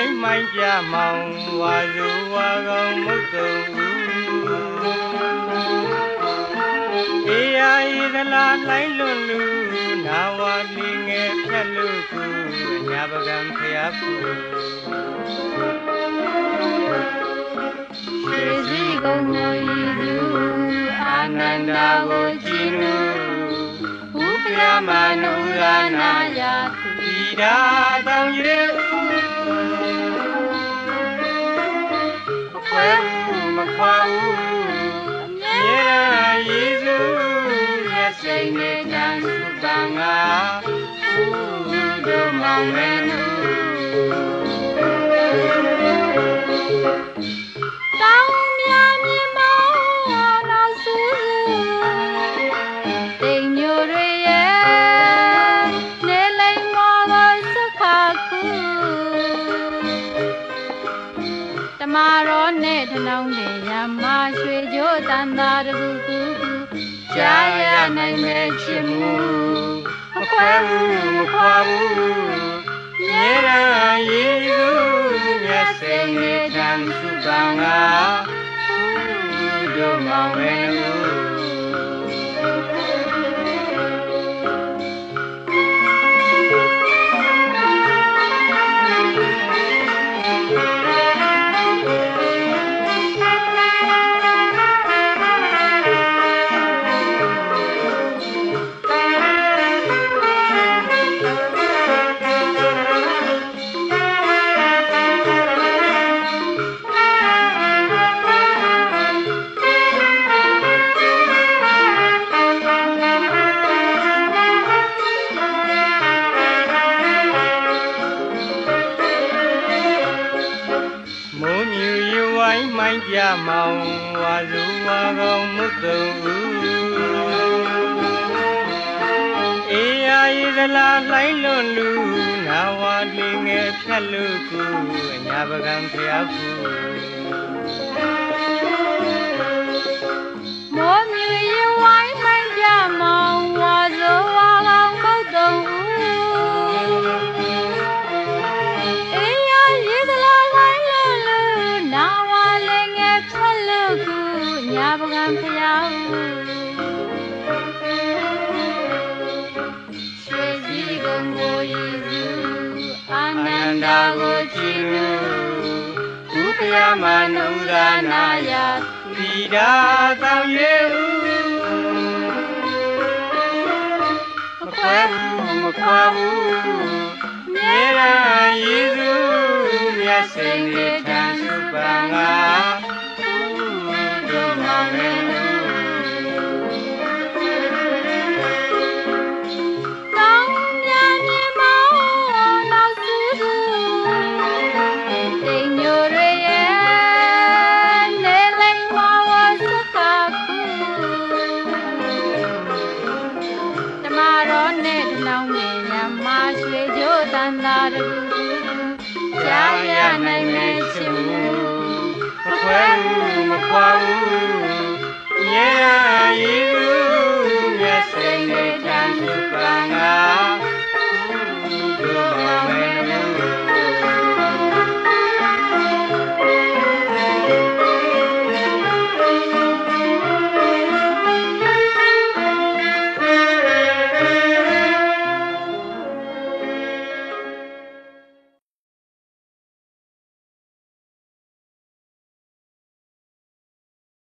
ရဝိုင်းမိုင်းပြမောင်ဝါစုဝါကောင်မုတ်တုံဦးအေးယာဤသလားလိုက်လွန်လူနာဝါလီငယ်ဖြတ်လို့ကူညာပကံဖျားဖူရွှေစည်းကုန်းကိုရည်သူအာအာနနန္န္ဒာဒာကိုကိုကြကြည်ည်နူနူဘုရားမနုရာနာယသူဤဒါတောင်ရေ ရဲ့နေလိမ်မောကိုစုခါခုတမတော်နဲ့ထနောင်းတဲ့ရမရွှေကြိုးတန်တာတကူကူကြားရနိုင်မဲ့ချစ်မှုမခွဲဘူးမခွာဘူး မြေရာယေစုရဲ့စိတ်နဲ့တန်စုပန်ငါဘုဒ္ဓမောင်မဲနူ မိုးမြူရဝိုင်းမိုင်းပြမောင်ဝါစုဝါကောင်မုတ်တုံဦးအေးယာဤသလားလှိုင်းလွန်လူနာဝါလီငယ်ဖြတ်လို့ကူအညာပကံဖျားဖူမော နူဘုရားမနုရာနာယတိဒါတောင်ရေဦးမခွဲဘူးမခွာဘူးမြေရာယေစုမြတ်စိန်နဲ့ထန်စုပန်ငါ နိုင်မဲချင်မူမခွဲဘူးမခွာဘူး